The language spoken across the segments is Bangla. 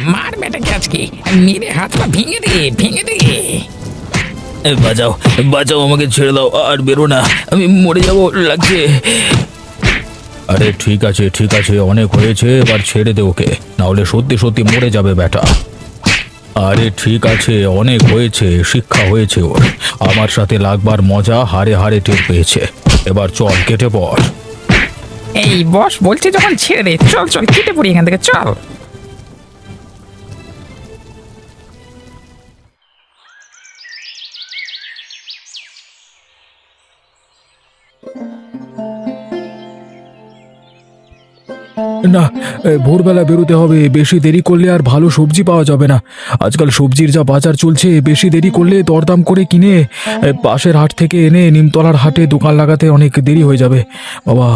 মার বেটাকে আজকে। মেরে হাত পা ভেঙে দে ভেঙে দে। এ, বাঁচাও বাঁচাও আমাকে ছেড়ে দাও আর বেরো না। আমি মরে যাব লাগছে। আরে ঠিক আছে ঠিক আছে অনেক হয়েছে এবার ছেড়ে দে ওকে। না হলে সত্যি সত্যি মরে যাবে বেটা। আরে ঠিক আছে অনেক হয়েছে শিক্ষা হয়েছে ওর। আমার সাথে লাগবার মজা হারে হারে টের পেয়েছে। এবার চল কেটে পড়। এই বস, বলছে যখন ছেড়ে দে। চল চল, কেটে পড়ি এখান থেকে, চল। না ভোরবেলা বেরোতে হবে। বেশি দেরি করলে আর ভালো সবজি পাওয়া যাবে না। আজকাল সবজির যা বাজার চলছে, বেশি দেরি করলে দরদাম করে কিনে পাশের হাট থেকে এনে নিমতলার হাটে দোকান লাগাতে অনেক দেরি হয়ে যাবে। বাবা।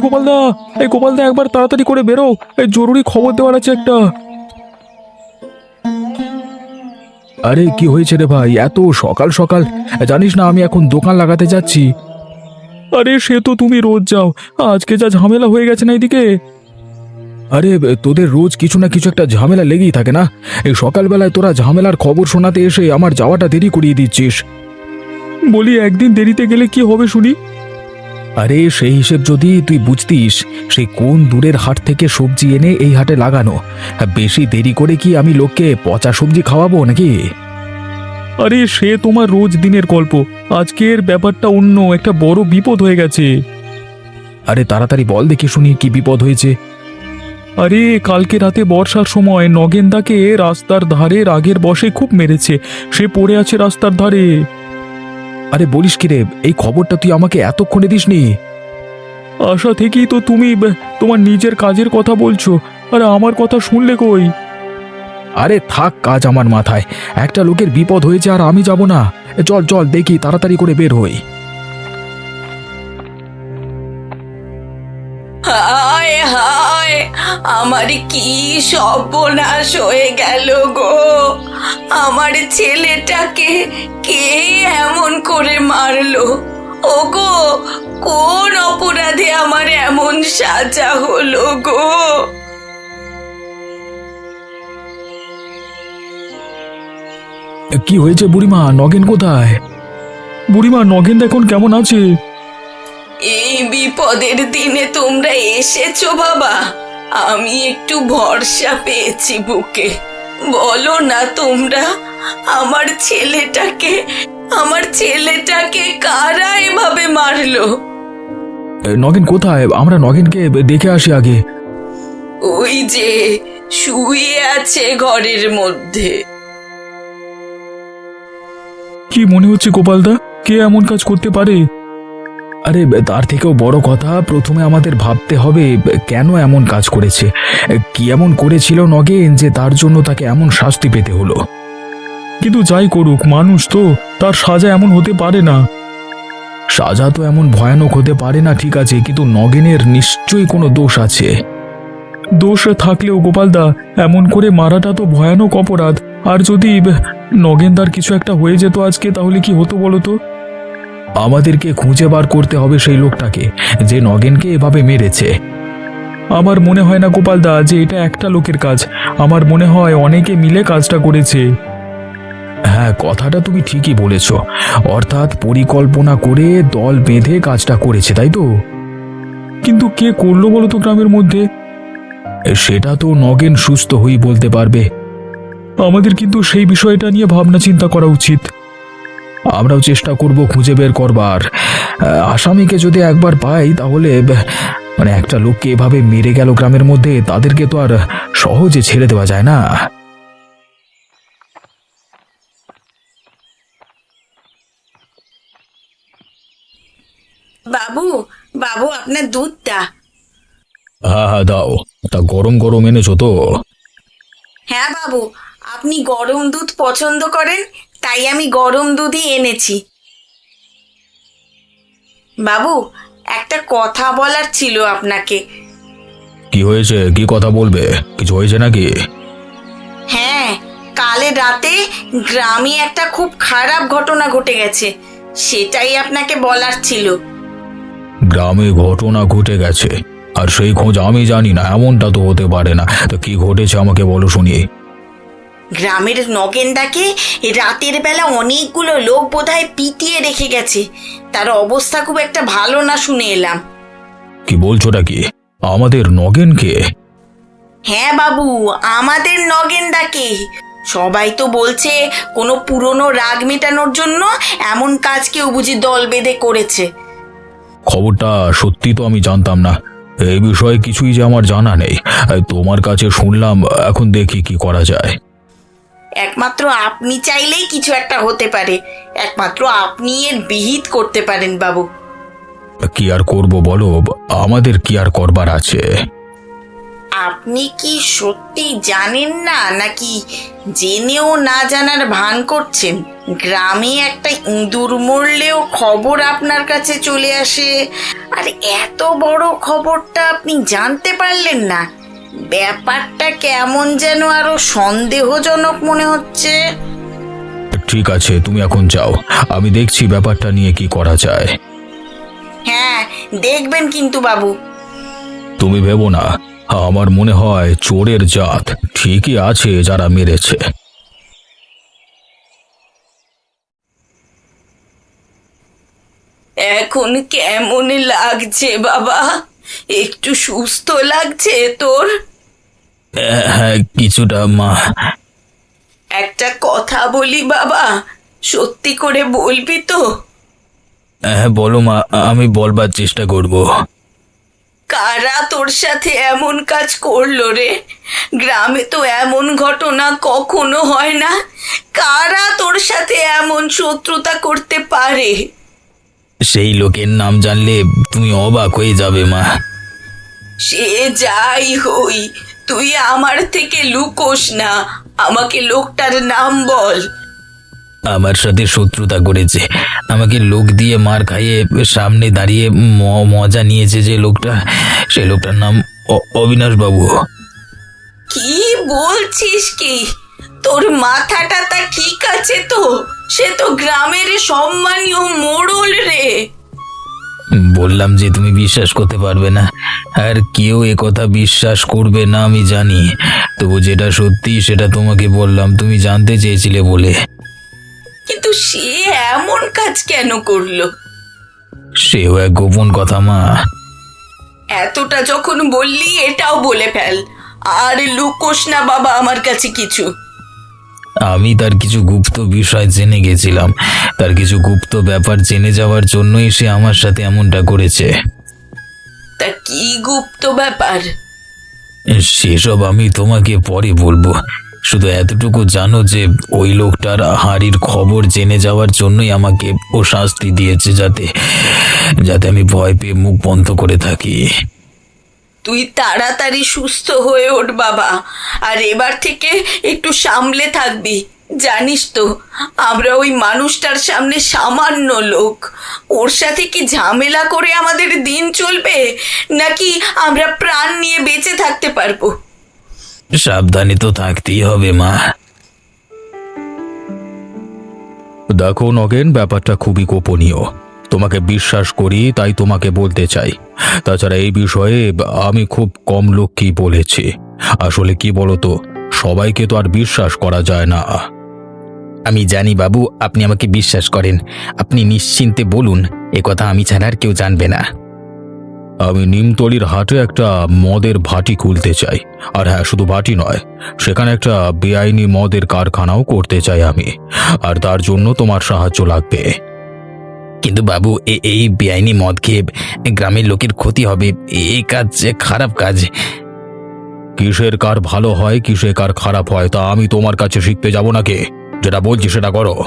আরে গোপালদা, এই গোপালদা একবার তাড়াতাড়ি করে বেরো। এই জরুরি খবর দেওয়ার আছে একটা। আরে, কি হয়েছে রে ভাই? এত সকাল সকাল। জানিস না, আমি এখন দোকান লাগাতে যাচ্ছি। আরে, সে তো তুমি রোজ যাও। আজকে যা ঝামেলা হয়ে গেছে না এদিকে? আরে, তোদের রোজ কিছু না কিছু একটা ঝামেলা লেগেই থাকে না? এই সকালবেলায় তোরা ঝামেলার খবর শোনাতে এসে আমার যাওয়াটা দেরি করিয়ে দিচ্ছিস। বলি, একদিন দেরিতে গেলে কি হবে শুনি? আরে সেই হিসেব যদি তুই বুঝতিস সেই কোন দূরের হাট থেকে সবজি এনে এই হাটে লাগানো? বেশি দেরি করে কি আমি লোককে পচা সবজি খাওয়াবো নাকি? আরে সে তোমার রোজ দিনের গল্প। আজকের ব্যাপারটা অন্য একটা বড় বিপদ হয়ে গেছে। আরে তাড়াতাড়ি বল দেখি শুনি কি বিপদ হয়েছে। আরে কালকে রাতে বর্ষার সময় নগেনদাকে রাস্তার ধারে রাগের বসে খুব মেরেছে। সে পড়ে আছে রাস্তার ধারে। আরে বলিস কি রে এই খবরটা তুই আমাকে এতক্ষণে দিসনি? আশা থেকেই তো তুমি তোমার নিজের কাজের কথা বলছো আরে আমার কথা শুনলে কই? আরে থাক কাজ আমার মাথায় একটা লোকের বিপদ হয়েছে আর আমি যাব না। চল চল দেখি তাড়াতাড়ি করে বের হই। আমার কি সর্বনাশ হয়ে গেল গো? আমার ছেলেটাকে কে এমন করে মারলো? ওগো কোন অপরাধে আমার এমন সাজা হলো গো? কি হয়েছে বুড়িমা? নগেন কোথায়? বুড়িমা নগেন এখন কেমন আছে? এই বিপদের দিনে তোমরা এসেছ বাবা। আমি একটু ভরসা পেয়েছি বুকে। বলো না তোমরা আমার ছেলেটাকে আমার ছেলেটাকে কারা এভাবে মারলো? নগেন কোথায়? আমরা নগেনকে দেখে আসি আগে। ওই যে শুয়ে আছে ঘরের মধ্যে। কি মনে হচ্ছে গোপালদা? কে এমন কাজ করতে পারে? আরে, তার থেকেও বড় কথা, প্রথমে আমাদের ভাবতে হবে কেন এমন কাজ করেছে। কি এমন করেছিল নগেন যে তার জন্য তাকে এমন শাস্তি পেতে হলো? কিন্তু যাই করুক, মানুষ তো, তার সাজা এমন হতে পারে না। সাজা তো এমন ভয়ানক হতে পারে না, ঠিক আছে, কিন্তু নগেনের নিশ্চয়ই কোনো দোষ আছে। দোষ থাকলেও গোপালদা এমন করে মারাটা তো ভয়ানক অপরাধ। আর যদি নগেনদার কিছু একটা হয়ে যেত আজকে, তাহলে কি হতো বলো তো? আমাদেরকে খুঁজে বার করতে হবে সেই লোকটাকে, যে নগেনকে এভাবে মেরেছে। আমার মনে হয় না গোপালদা যে এটা একটা লোকের কাজ। আমার মনে হয় অনেকে মিলে কাজটা করেছে। হ্যাঁ কথাটা তুমি ঠিকই বলেছ। অর্থাৎ পরিকল্পনা করে দল বেঁধে কাজটা করেছে, তাই তো? কিন্তু কে করল বলো তো গ্রামের মধ্যে? সেটা তো নগেন সুস্থ হই বলতে পারবে। আমাদের কিন্তু সেই বিষয়টা নিয়ে ভাবনা চিন্তা করা উচিত। আমরাও চেষ্টা করব খুঁজে বের করবার। আসামিকে যদি একবার পাই তাহলে মানে একটা লোককে এভাবে মেরে গেল গ্রামের মধ্যে তাদেরকে তো আর সহজে ছেড়ে দেওয়া যায় না। বাবু বাবু আপনার দুধটা। হ্যাঁ হ্যাঁ দাও। তা গরম গরম এনেছো তো। হ্যাঁ বাবু আপনি গরম দুধ পছন্দ করেন তাই আমি গরম দুধই এনেছি। বাবু একটা কথা বলার ছিল আপনাকে। কি হয়েছে? কি কথা বলবে? কিছু হয়েছে নাকি? হ্যাঁ কালে রাতে গ্রামে একটা খুব খারাপ ঘটনা ঘটে গেছে। সেটাই আপনাকে বলার ছিল। গ্রামে ঘটনা ঘটে গেছে। আর সেই খোঁজ আমি জানি না এমনটা তো হতে পারে না। তো কি ঘটেছে আমাকে বলো শুনি। গ্রামের নগেনদাকে রাতের বেলা অনেকগুলো লোক বোধহয় পিটিয়ে রেখে গেছে। তার অবস্থা খুব একটা ভালো না শুনে এলাম। কি বলছোটা কি? আমাদের নগেনকে হ্যাঁ বাবু আমাদের নগেনদাকে। সবাই তো বলছে কোনো পুরনো রাগ মেটানোর জন্য এমন কাজ কেউ বুঝি দল বেঁধে করেছে। খবরটা সত্যি তো আমি জানতাম না। এই বিষয়ে কিছুই যে আমার জানা নেই। তোমার কাছে শুনলাম এখন দেখি কি করা যায়। একমাত্র আপনি চাইলেই কিছু একটা হতে পারে। একমাত্র আপনি এর বিহিত করতে পারেন বাবু। কি আর করব বলো? আমাদের কি আর করবার আছে? আপনি কি সত্যি জানেন না নাকি জেনেও না জানার ভান করছেন? গ্রামে একটা ইঁদুর মরলেও খবর আপনার কাছে চলে আসে। আর এত বড় খবরটা আপনি জানতে পারলেন না। ব্যাপারটা কেমন যেন আরও সন্দেহজনক মনে হচ্ছে। ঠিক আছে তুমি এখন যাও। আমি দেখছি ব্যাপারটা নিয়ে কি করা যায়। হ্যাঁ দেখবেন কিন্তু বাবু। তুমি ভেবো না আমার মনে হয় চোরের জাত ঠিকই আছে যারা মেরেছে। এখন কেমন লাগছে বাবা? একটু সুস্থ লাগছে তোর? হ্যাঁ কিছুটা মা। একটা কথা বলি বাবা সত্যি করে বলবি তো? হ্যাঁ বলো মা আমি বলবার চেষ্টা করব। কারা তোর সাথে এমন কাজ করল রে? গ্রামে তো এমন ঘটনা কখনো হয় না। কারা তোর সাথে এমন শত্রুতা করতে পারে? সেই লোকের নাম জানলে তুমি অবাক হয়ে যাবে মা। সে যাই হই তুই আমার থেকে লুকোস না। আমাকে লোকটার নাম বল। আমার সাথে শত্রুতা করেছে। আমাকে লোক দিয়ে মার খাইয়ে সামনে দাঁড়িয়ে ম- মজা নিয়েছে যে লোকটা। সেই লোকটার নাম অ- অবিনাশ বাবু কি বলছিস কি? তোর মাথাটা তা ঠিক আছে তো? সে তো গ্রামের সম্মানীয় মোড়ল রে। বললাম যে তুমি বিশ্বাস করতে পারবে না। আর কেউ এ কথা বিশ্বাস করবে না আমি জানি। তবু যেটা সত্যি সেটা তোমাকে বললাম। তুমি জানতে চেয়েছিলে বলে। কিন্তু সে এমন কাজ কেন করল? সেও এক গোপন কথা মা। এতটা যখন বললি এটাও বলে ফেল। আর লুকোস না বাবা আমার কাছে কিছু। আমি তার কিছু গুপ্ত বিষয় জেনে গেছিলাম। তার কিছু গুপ্ত ব্যাপার জেনে যাওয়ার জন্যই সে আমার সাথে এমনটা করেছে। তা কি গুপ্ত ব্যাপার? সেসব আমি তোমাকে পরে বলব। শুধু এতটুকু জানো যে ওই লোকটার হাড়ির খবর জেনে যাওয়ার জন্যই আমাকে ও শাস্তি দিয়েছে যাতে যাতে আমি ভয় পেয়ে মুখ বন্ধ করে থাকি। তুই তাড়াতাড়ি সুস্থ হয়ে ওঠ, বাবা। আর এবার থেকে একটু সামলে থাকবি। জানিস তো, আমরা ওই মানুষটার সামনে সামান্য লোক। ওর সাথে কি ঝামেলা করে আমাদের দিন চলবে? নাকি আমরা প্রাণ নিয়ে বেঁচে থাকতে পারব? সাবধানে তো থাকতেই হবে, মা। দেখো নগেন, ব্যাপারটা খুবই গোপনীয়। তোমাকে বিশ্বাস করি তাই তোমাকে বলতে চাই। তাছাড়া এই বিষয়ে আমি খুব কম লোককেই বলেছি। আসলে কি বলতো সবাইকে তো আর বিশ্বাস করা যায় না। আমি জানি বাবু আপনি আমাকে বিশ্বাস করেন। আপনি নিশ্চিন্তে বলুন এ কথা আমি ছাড়া আর কেউ জানবে না। আমি নিমতলির হাটে একটা মদের ভাটি খুলতে চাই। আর হ্যাঁ শুধু ভাটি নয় সেখানে একটা বেআইনি মদের কারখানাও করতে চাই আমি। আর তার জন্য তোমার সাহায্য লাগবে। কিন্তু বাবু এই বেআইনি মদ খেয়ে গ্রামের লোকের ক্ষতি হবে। এই কাজ যে খারাপ কাজ। কিসের কার ভালো হয় কিসের কার খারাপ হয় তা আমি তোমার কাছে শিখতে যাব নাকি? যেটা বলছি সেটা করো।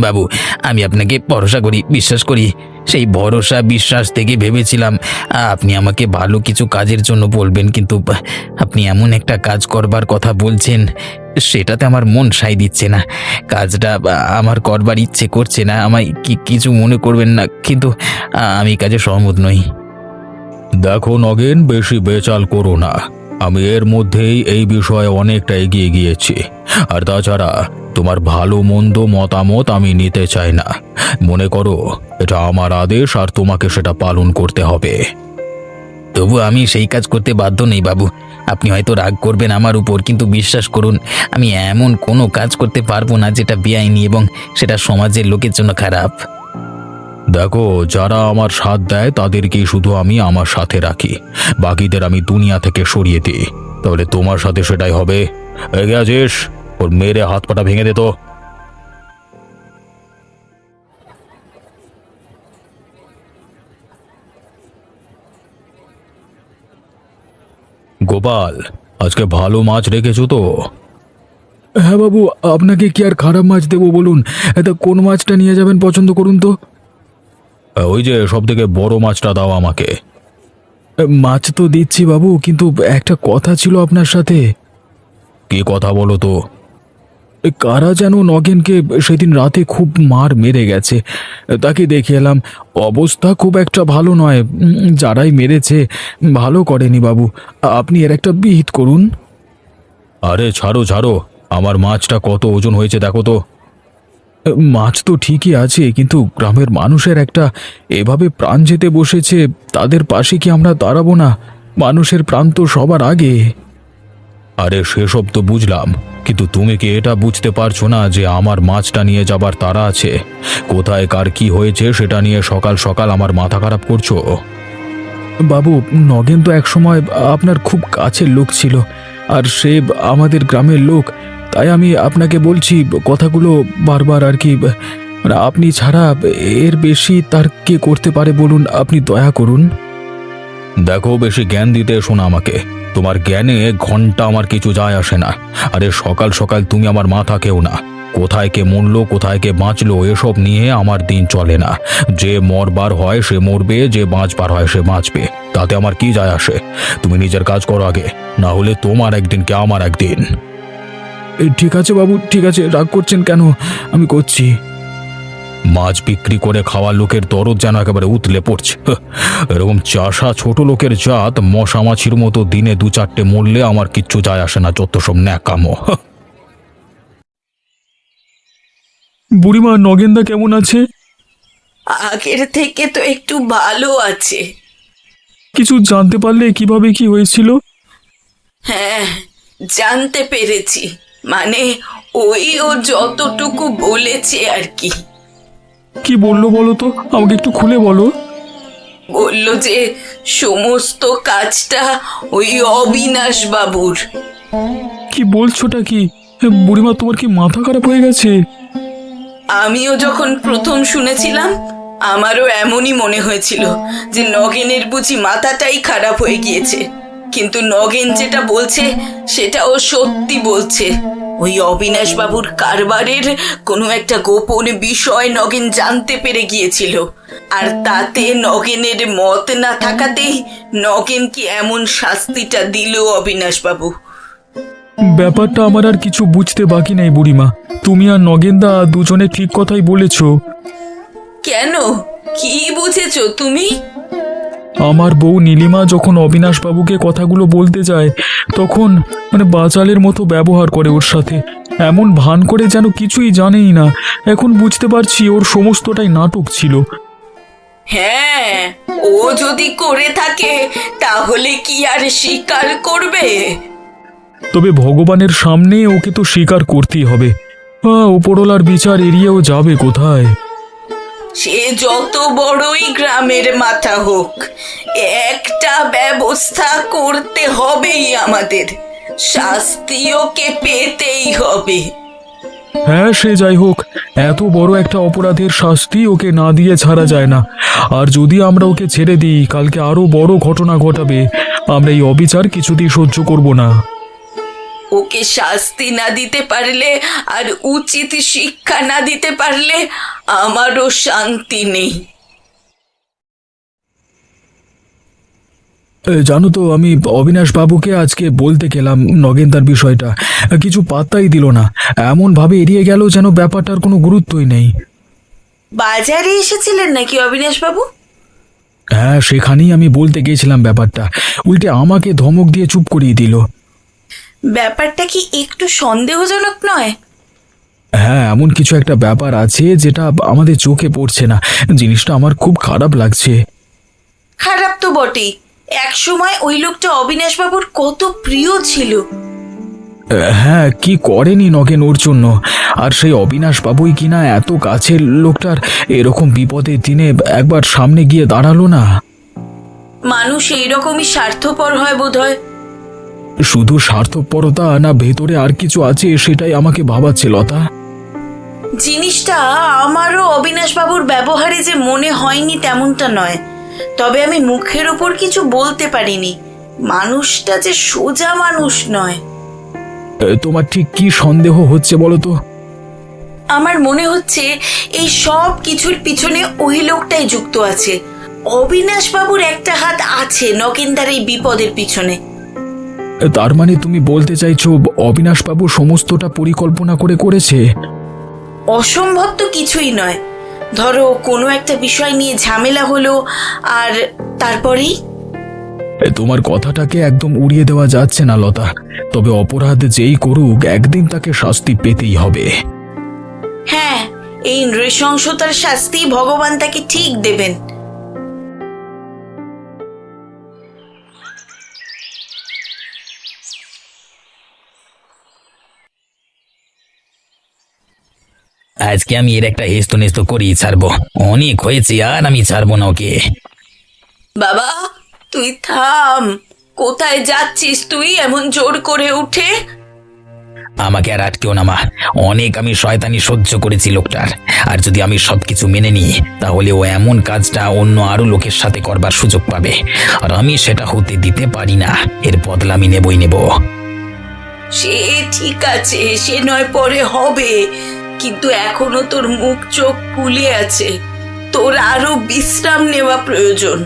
বাবু আমি আপনাকে ভরসা করি বিশ্বাস করি। সেই ভরসা বিশ্বাস থেকে ভেবেছিলাম আপনি আমাকে ভালো কিছু কাজের জন্য বলবেন কিন্তু আপনি এমন একটা কাজ করবার কথা বলছেন সেটাতে আমার মন সাই দিচ্ছে না। কাজটা আমার করবার ইচ্ছে করছে না। আমায় কি কিছু মনে করবেন না, কিন্তু আমি কাজে সহমত নই। দেখো নগেন, বেশি বেচাল করো না। আমি এর মধ্যেই এই বিষয়ে অনেকটা এগিয়ে গিয়েছি। আর তাছাড়া, তোমার ভালো মন্দ মতামত আমি নিতে চাই না। মনে করো, এটা আমার আদেশ আর তোমাকে সেটা পালন করতে হবে। তবু আমি সেই কাজ করতে বাধ্য নেই, বাবু। আপনি হয়তো রাগ করবেন আমার উপর, কিন্তু বিশ্বাস করুন, আমি এমন কোনো কাজ করতে পারব না যেটা বেআইনি এবং সেটা সমাজের লোকের জন্য খারাপ। দেখো, যারা আমার সাথ দেয়, তাদেরকেই শুধু আমি আমার সাথে রাখি। বাকিদের আমি দুনিয়া থেকে সরিয়ে দিই। তাহলে তোমার সাথে সেটাই হবে। এগে আছিস ওর মেরে হাত পাটা ভেঙে দে তো। গোপাল আজকে ভালো মাছ রেখেছো তো? হ্যাঁ বাবু আপনাকে কি আর খারাপ মাছ দেবো বলুন? এটা কোন মাছটা নিয়ে যাবেন পছন্দ করুন তো? ওই যে সব থেকে বড় মাছটা দাও আমাকে। মাছ তো দিচ্ছি বাবু কিন্তু একটা কথা ছিল আপনার সাথে। কি কথা বলো তো? কারা যেন নগেনকে সেদিন রাতে খুব মার মেরে গেছে। তাকে দেখে এলাম অবস্থা খুব একটা ভালো নয়। যারাই মেরেছে ভালো করেনি বাবু। আপনি এর একটা বিহিত করুন। আরে ছাড়ো ছাড়ো। আমার মাছটা কত ওজন হয়েছে দেখো তো। মাছ তো ঠিকই আছে কিন্তু গ্রামের মানুষের একটা এভাবে প্রাণ যেতে বসেছে তাদের পাশে কি আমরা দাঁড়াবো না? মানুষের প্রাণ তো সবার আগে। আরে সেসব তো বুঝলাম। কিন্তু তুমি কি এটা বুঝতে পারছ না যে আমার মাছটা নিয়ে যাবার তারা আছে? কোথায় কার কি হয়েছে সেটা নিয়ে সকাল সকাল আমার মাথা খারাপ করছ? বাবু, নগেন তো একসময় আপনার খুব কাছের লোক ছিল আর সে আমাদের গ্রামের লোক। তাই আমি আপনাকে বলছি, কথাগুলো বারবার আর কি মানে আপনি ছাড়া এর বেশি তার কে করতে পারে বলুন, আপনি দয়া করুন। দেখো বেশি জ্ঞান দিতে শোনা আমাকে। তোমার জ্ঞানে ঘণ্টা আমার কিছু যায় আসে না। আরে সকাল সকাল তুমি আমার মাথা কেউ না। কোথায় কে মরলো, কোথায় কে বাঁচলো, এসব নিয়ে আমার দিন চলে না। যে মরবার হয় সে মরবে, যে বাঁচবার হয় সে বাঁচবে। তাতে আমার কি যায় আসে? তুমি নিজের কাজ করো আগে, না হলে তোমার একদিন কে আমার একদিন। ঠিক আছে বাবু, ঠিক আছে। রাগ করছেন কেন? আমি করছি। মাছ বিক্রি করে খাওয়ার লোকের দরদ যেন একেবারে উতলে পড়ছে। এরকম চাষা ছোট লোকের জাত মশা মাছির মতো দিনে দু চারটে মরলে আমার কিচ্ছু যায় আসে না যত সব ন্যাকামো। হাহ। বুড়িমা নগেনদা কেমন আছে? আগের থেকে তো একটু ভালো আছে। কিছু জানতে পারলে কীভাবে কি হয়েছিল? হ্যাঁ জানতে পেরেছি। মানে ওই ও যতটুকু বলেছে আর কি। কি বলল বলো তো? আমাকে একটু খুলে বলো। বলল যে সমস্ত কাজটা ওই অবিনাশ বাবুর। কি বলছোটা কি? বুড়িমা তোমার কি মাথা খারাপ হয়ে গেছে? আমিও যখন প্রথম শুনেছিলাম আমারও এমনই মনে হয়েছিল যে নগেনের বুঝি মাথাটাই খারাপ হয়ে গিয়েছে। কিন্তু নগেন যেটা বলছে সেটাও সত্যি বলছে। ওই অবিনাশ বাবুর কারবারের কোনো একটা গোপন বিষয় নগেন জানতে পেরে গিয়েছিল। আর তাতে নগেনের মত না থাকাতেই নগেনকে এমন শাস্তিটা দিল অবিনাশ বাবু। ব্যাপারটা আমার আর কিছু বুঝতে বাকি নেই বুড়িমা। তুমি আর নগেনদা দুজনে ঠিক কথাই বলেছ। কেন? কি বুঝেছ তুমি? আমার বউ নীলিমা যখন অবিনাশ বাবুকে কথাগুলো বলতে যায় তখন মানে বাচালের মতো ব্যবহার করে ওর সাথে। এমন ভান করে যেন কিছুই জানেই না এখন বুঝতে পারছি ওর সমস্তটাই নাটক ছিল। হ্যাঁ ও যদি করে থাকে তাহলে কি আর স্বীকার করবে? তবে ভগবানের সামনে ওকে তো স্বীকার করতেই হবে। ওপরওয়ালার বিচার এড়িয়েও যাবে কোথায়? সে যত বড়ই গ্রামের মাথা হোক, একটা ব্যবস্থা করতে হবেই আমাদের। শাস্তি ওকে পেতেই হবে। হ্যাঁ সে যাই হোক, এত বড় একটা অপরাধের শাস্তি ওকে না দিয়ে ছাড়া যায় না। আর যদি আমরা ওকে ছেড়ে দিই, কালকে আরও বড় ঘটনা ঘটাবে। আমরা এই অবিচার কিছুতেই সহ্য করব না। ওকে শাস্তি না দিতে পারলে আর উচিত শিক্ষা না দিতে পারলে আমারও শান্তি নেই। জানো তো আমি অবিনাশ বাবুকে আজকে বলতে গেলাম নগেনদার বিষয়টা। কিছু পাত্তাই দিল না। এমন ভাবে এড়িয়ে গেল যেন ব্যাপারটার কোনো গুরুত্বই নেই। বাজারে এসেছিলেন নাকি অবিনাশ বাবু? হ্যাঁ সেখানেই আমি বলতে গেছিলাম ব্যাপারটা। উল্টে আমাকে ধমক দিয়ে চুপ করিয়ে দিল। ব্যাপারটা কি একটু সন্দেহজনক নয়? হ্যাঁ এমন কিছু একটা ব্যাপার আছে যেটা আমাদের চোখে পড়ছে না। জিনিসটা আমার খুব খারাপ লাগছে। খারাপ তো বটেই। এক সময় ওই লোকটা অবিনাশ বাবুর কত প্রিয় ছিল। হ্যাঁ কি করেনি নগেন ওর জন্য? আর সেই অবিনাশ বাবুই কিনা এত কাছের লোকটার এরকম বিপদের দিনে একবার সামনে গিয়ে দাঁড়াল না? মানুষ এইরকমই স্বার্থপর হয় বোধহয়। শুধু স্বার্থপরতা না ভেতরে আর কিছু আছে সেটাই আমাকে ভাবাচ্ছে লতা। জিনিসটা আমারও অবিনাশ বাবুর ব্যবহারে যে মনে হয়নি তেমনটা নয়। তবে আমি মুখের ওপর কিছু বলতে পারিনি। মানুষটা যে সোজা মানুষ নয়। তোমার ঠিক কি সন্দেহ হচ্ছে বলো তো? আমার মনে হচ্ছে এই সব কিছুর পিছনে ওই লোকটাই যুক্ত আছে। অবিনাশ বাবুর একটা হাত আছে নগেনদার এই বিপদের পিছনে। তার মানে তুমি বলতে চাইছো অবিনাশ বাবু সমস্তটা পরিকল্পনা করে করেছে? অসম্ভব তো কিছুই নয়। ধরো কোনো একটা বিষয় নিয়ে ঝামেলা হলো আর তারপরেই? তোমার কথাটাকে একদম উড়িয়ে দেওয়া যাচ্ছে না লতা। তবে অপরাধ যেই করুক একদিন তাকে শাস্তি পেতেই হবে। হ্যাঁ এই নৃশংসতার শাস্তি ভগবান তাকে ঠিক দেবেন। আজকে আমি এর একটা হেস্ত নেস্ত করেই ছাড়বো। অনেক হয়েছে আর আমি ছাড়বো না ওকে। বাবা তুই থাম। কোথায় যাচ্ছিস তুই এমন জোর করে উঠে? আমাকে আর আটকেও না মা। অনেক আমি শয়তানি সহ্য করেছি লোকটার। আর যদি আমি সবকিছু মেনে নিই তাহলে ও এমন কাজটা অন্য আরও লোকের সাথে করবার সুযোগ পাবে। আর আমি সেটা হতে দিতে পারি না। এর বদলা আমি নেবই নেব। সে ঠিক আছে সে নয় পরে হবে। কিন্তু এখনও তোর মুখ চোখ ফুলে আছে। তোর আরও বিশ্রাম নেওয়া প্রয়োজন।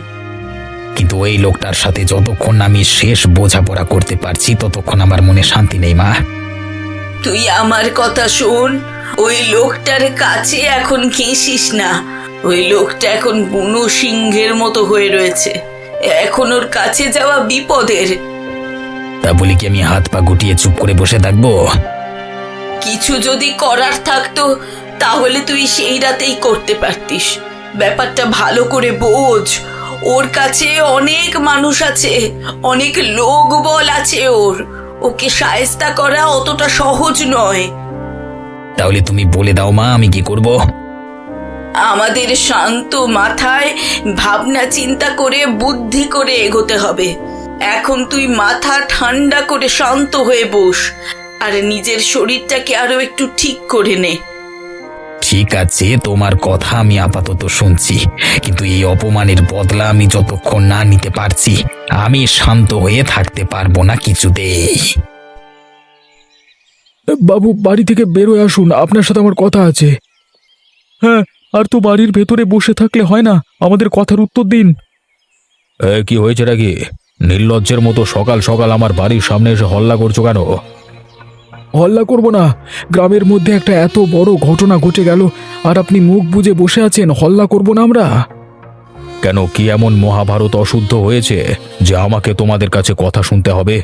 কিন্তু ওই লোকটার সাথে যতক্ষণ না আমি শেষ বোঝাপড়া করতে পারছি ততক্ষণ আমার মনে শান্তি নেই মা। তুই আমার কথা শোন। ওই লোকটার কাছে এখন ঘেঁষিস না। ওই লোকটা এখন বুনো সিংহের মতো হয়ে রয়েছে। এখন ওর কাছে যাওয়া বিপদের। তা বলি কি আমি হাত পা গুটিয়ে চুপ করে বসে থাকব? কিছু যদি করার থাকতো তাহলে তুই সেই রাতেই করতে পারতিস। ব্যাপারটা ভালো করে বোঝ। ওর কাছে অনেক মানুষ আছে অনেক লোক বল আছে ওর। ওকে সায়স্তা করা অতটা সহজ নয়। তাহলে তুমি বলে দাও মা আমি কি করব? আমাদের শান্ত মাথায় ভাবনা চিন্তা করে বুদ্ধি করে এগোতে হবে। এখন তুই মাথা ঠান্ডা করে শান্ত হয়ে বস। আর নিজের শরীরটাকে আরও একটু ঠিক করে নে। ঠিক আছে তোমার কথা আমি আপাতত শুনছি কিন্তু এই অপমানের বদলা আমি যতক্ষণ না নিতে পারছি আমি শান্ত হয়ে থাকতে পারব না কিছুতেই। বাবু বাড়ি থেকে বেরোয় আসুন আপনার সাথে আমার কথা আছে। হ্যাঁ আর তো বাড়ির ভেতরে বসে থাকলে হয় না আমাদের কথার উত্তর দিন। কি হয়েছে নাকি নির্লজ্জের মতো সকাল সকাল আমার বাড়ির সামনে এসে হল্লা করছ কেন? হল্লা করব না। গ্রামের মধ্যে একটা এত বড় ঘটনা ঘটে গেল আর আপনি মুখ বুজে বসে আছেন হল্লা করব না আমরা? কেন কি এমন মহাভারত অশুদ্ধ হয়েছে যে আমাকে তোমাদের কাছে কথা শুনতে হবে?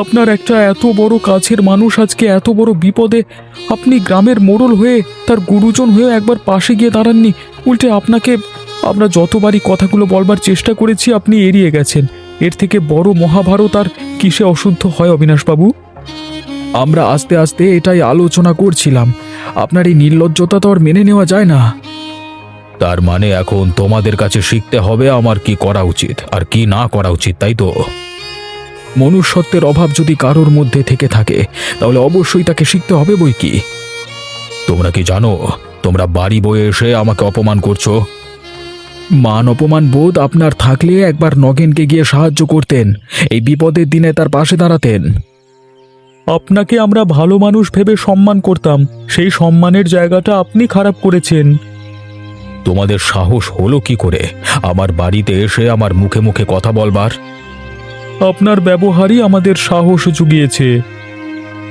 আপনার একটা এত বড় কাছের মানুষ আজকে এত বড় বিপদে আপনি গ্রামের মোড়ল হয়ে তার গুরুজন হয়ে একবার পাশে গিয়ে দাঁড়াননি। উল্টে আপনাকে আমরা যতবারই কথাগুলো বলবার চেষ্টা করেছি আপনি এড়িয়ে গেছেন। এর থেকে বড় মহাভারত আর কিসে অশুদ্ধ হয় অবিনাশবাবু? আমরা আস্তে আস্তে এটাই আলোচনা করছিলাম। আপনার এই নির্লজ্জতা তো আর মেনে নেওয়া যায় না। তার মানে এখন তোমাদের কাছে শিখতে হবে আমার কি করা উচিত আর কি না করা উচিত তাই তো? মনুষ্যত্বের অভাব যদি কারোর মধ্যে থেকে থাকে তাহলে অবশ্যই তাকে শিখতে হবে বই কি। তোমরা কি জানো তোমরা বাড়ি বয়ে এসে আমাকে অপমান করছ? মান অপমান বোধ আপনার থাকলে একবার নগেনকে গিয়ে সাহায্য করতেন। এই বিপদের দিনে তার পাশে দাঁড়াতেন। আপনাকে আমরা ভালো মানুষ ভেবে সম্মান করতাম। সেই সম্মানের জায়গাটা আপনি খারাপ করেছেন। তোমাদের সাহস হলো কি করে? আমার বাড়িতে এসে আমার মুখে মুখে কথা বলবার? আপনার ব্যবহারই আমাদের সাহস জুগিয়েছে।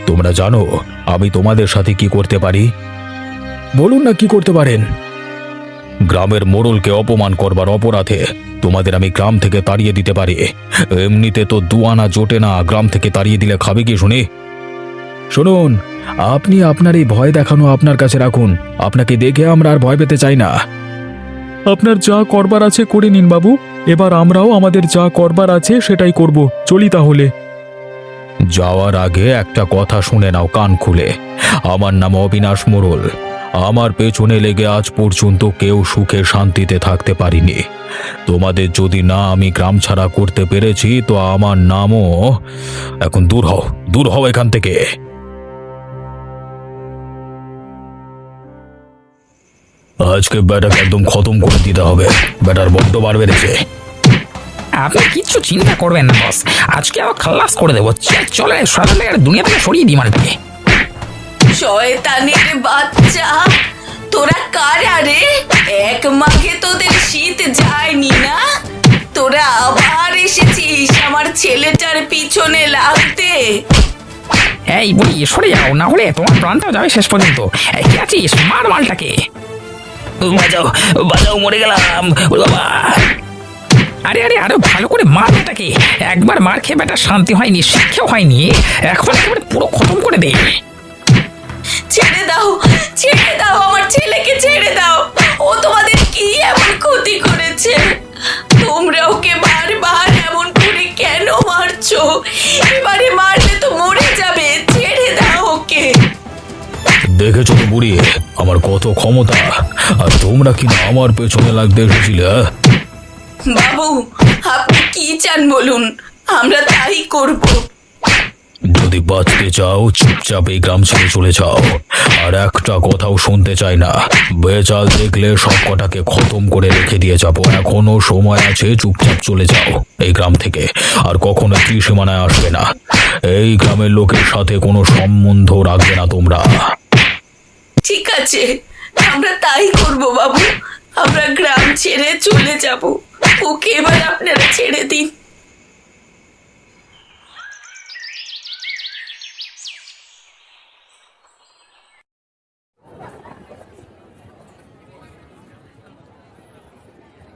তোমরা জানো আমি তোমাদের সাথে কি করতে পারি? বলুন না কি করতে পারেন? গ্রামের মোড়লকে অপমান করবার অপরাধে তোমাদের আমি গ্রাম থেকে তাড়িয়ে দিতে পারি। এমনিতে তো দুয়ানা জোটে না গ্রাম থেকে তাড়িয়ে দিলে খাবে কি শুনি? শুনুন আপনি আপনার এই ভয় দেখানো আপনার কাছে রাখুন। আপনাকে দেখে আমরা আর ভয় পেতে চাই না। আপনার যা করবার আছে করে নিন বাবু। এবার আমরাও আমাদের যা করবার আছে সেটাই করব। চলি তাহলে। যাওয়ার আগে একটা কথা শুনে নাও কান খুলে। আমার নাম অবিনাশ মোড়ল। আমার পেছনে লেগে আজ পর্যন্ত কেউ সুখে শান্তিতে থাকতে পারিনি। তোমাদের যদি না আমি গ্রাম ছাড়া করতে পেরেছি তো আমার নামও এখন দূর হও দূর হও এখান থেকে। আজকে ব্যাটাকে একদম খতম করে দিতে হবে। ব্যাটার বড্ড বার বেড়েছে। আপনি কিচ্ছু চিন্তা করবেন না বস। আজকে আবার খালাস করে দেবো। চলে সরালে আর দুনিয়া থেকে সরিয়ে দিই মালটাকে শয়তানের বাচ্চা তোরা কারা রে? এক মাঘে তোদের শীত যায়নি না? তোরা আবার এসেছিস আমার ছেলেটার পিছনে লাগতে। এই বলি সরে যাও না হলে তোমার প্রাণটাও যাবে শেষ পর্যন্ত। এই কি আছিস? মার মালটাকে। বাঁচাও বাঁচাও মরে গেলাম। ওরে বাবা। আরে আরে আরে ভালো করে মার এটাকে একবার মার খেয়ে বেটা শান্তি হয়নি শিক্ষাও হয়নি। এখন একেবারে পুরো খতম করে দে। ছেড়ে দাও ছেড়ে দাও আমার ছেলেকে ছেড়ে দাও। ও তোমাদের কি এমন ক্ষতি করেছে? তোমরা ওকে বারবার এমন করে কেন মারছো? এবারে মারলে তো মরে যাবে ছেড়ে দাও ওকে। দেখেছ তো বুড়ি আমার কত ক্ষমতা। আর তোমরা কিনা আমার পেছনে লাগতে এসেছিলে হ্যাঁ? বাবু আপনি কি চান বলুন? আমরা তাই করব। যদি বাঁচতে চাও চুপচাপ এই গ্রাম ছেড়ে চলে যাও। আর একটা কথাও শুনতে চাই না। বেচাল দেখলে সব কটাকে খতম করে রেখে দিয়ে যাব। এখনও সময় আছে চুপচাপ চলে যাও এই গ্রাম থেকে। আর কখনো ত্রিসীমানায় আসবে না। এই গ্রামের লোকের সাথে কোনো সম্বন্ধ রাখবে না তোমরা। ঠিক আছে। আমরা তাই করব, বাবু। আমরা গ্রাম ছেড়ে চলে যাব। ওকে এবার আপনারা ছেড়ে দিন।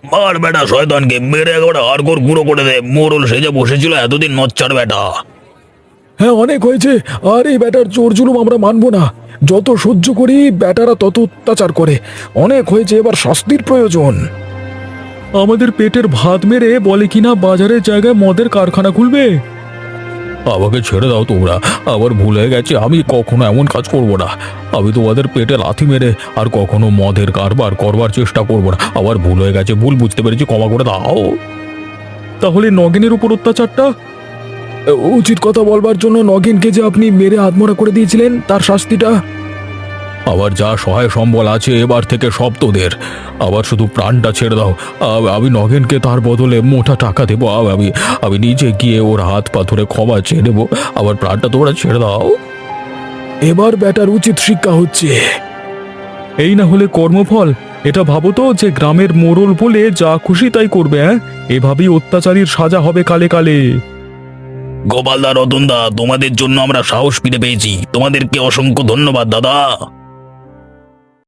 মার বেটা, শয়তানকে মেরে একেবারে হাড়গোড় গুঁড়ো করে দে। মোরল সেজে বসেছিল এতদিন নচ্চার বেটা। হ্যাঁ অনেক হয়েছে। আর এই ব্যাটার জোর জুলুম আমরা মানবো না। যত সহ্য করি ব্যাটারা তত অত্যাচার করে। অনেক হয়েছে এবার শাস্তির প্রয়োজন। আমাদের পেটের ভাত মেরে বলে কিনা বাজারের জায়গায় মদের কারখানা খুলবে? আমাকে ছেড়ে দাও তোমরা। আবার ভুলে গেছে আমি কখনো এমন কাজ করব না। আমি তোমাদের পেটে লাথি মেরে আর কখনো মদের কারবার করবার চেষ্টা করব না। আবার ভুল হয়ে গেছে ভুল বুঝতে পেরেছি ক্ষমা করে দাও। তাহলে নগেনের উপর অত্যাচারটা? উচিত কথা বলবার জন্য নগেনকে যে আপনি মেরে আত্মরা করে দিয়েছিলেন তার শাস্তিটা? আবার যা সহায় সম্বল আছে এবার থেকে সব তোদের। আবার শুধু প্রাণটা ছেড়ে দাও। আমি নগেনকে তার বদলে মোটা টাকা দেবো। আমি আমি নিজে গিয়ে ওর হাত পাথরে ক্ষমা চেয়ে নেব। আবার প্রাণটা তোমরা ছেড়ে দাও। এবার ব্যাটার উচিত শিক্ষা হচ্ছে। এই না হলে কর্মফল। এটা ভাবো তো যে গ্রামের মোড়ল বলে যা খুশি তাই করবে হ্যাঁ? এভাবেই অত্যাচারীর সাজা হবে কালে কালে। গোপালদা রতনদা তোমাদের জন্য আমরা সাহস ফিরে পেয়েছি। তোমাদেরকে অসংখ্য ধন্যবাদ দাদা।